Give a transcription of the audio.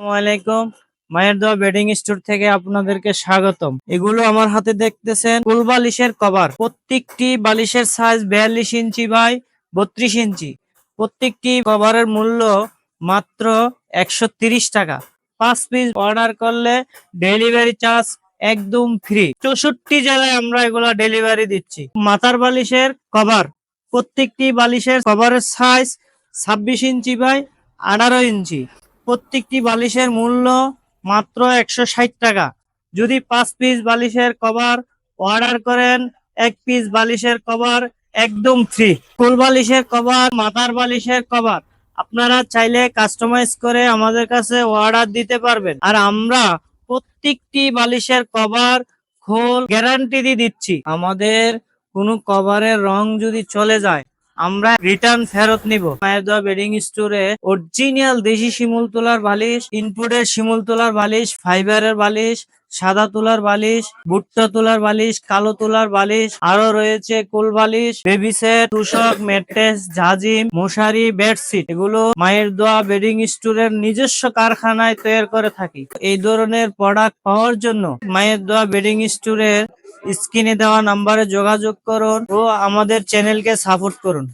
আসসালামাইকুম মায়ের দোয়া বেডিং স্টোর থেকে আপনাদেরকে স্বাগতম। এগুলো আমার হাতে দেখতেছেন ফুল বালিশের কভার। প্রত্যেকটি বালিশের সাইজ বিয়াল্লিশ ইঞ্চি বাই বত্রিশ ইঞ্চি। প্রত্যেকটি কভারের মূল্য মাত্র একশো টাকা। পাঁচ পিস অর্ডার করলে ডেলিভারি চার্জ একদম ফ্রি চৌষট্টি জেলায় আমরা এগুলো ডেলিভারি দিচ্ছি। মাথার বালিশের কভার। প্রত্যেকটি বালিশের কভারের সাইজ ছাব্বিশ ইঞ্চি বাই আঠারো ইঞ্চি। প্রত্যেকটি বালিশের মূল্য মাত্র একশো ষাট টাকা। যদি পাঁচ পিস বালিশের কভার অর্ডার করেন, এক পিস বালিশের কভার একদম ফ্রি ফুল বালিশের কভার, মাথার বালিশের কভার, আপনারা চাইলে কাস্টমাইজ করে আমাদের কাছে অর্ডার দিতে পারবেন। আর আমরা প্রত্যেকটি বালিশের কভার খোল গ্যারান্টি দিয়ে দিচ্ছি। আমাদের কোনো কভারের রং যদি চলে যায় আমরা রিটার্ন ফেরত নিব। মায়ের বেডিং স্টোরে অরিজিনাল দেশি শিমুল তোলার বালিশ ইনপুটের শিমুল তোলার বালিশ ফাইবারের বালিশ, সাদা তোলার বালিশ, ভুট্টা তোলার বালিশ, কালো তোলার বালিশ, আরও রয়েছে কোল বালিশ বেবি সেট তুষক ম্যাট্রেস জাজিম মশারি বেডশিট এগুলো মায়ের দোয়া বেডিং স্টোরের নিজস্ব কারখানায় তৈরি করে থাকি। এই ধরনের প্রোডাক্ট পাওয়ার জন্য মায়ের দোয়া বেডিং স্টোরের স্ক্রিনে দেওয়া নাম্বারে যোগাযোগ করুন ও আমাদের চ্যানেলকে সাপোর্ট করুন।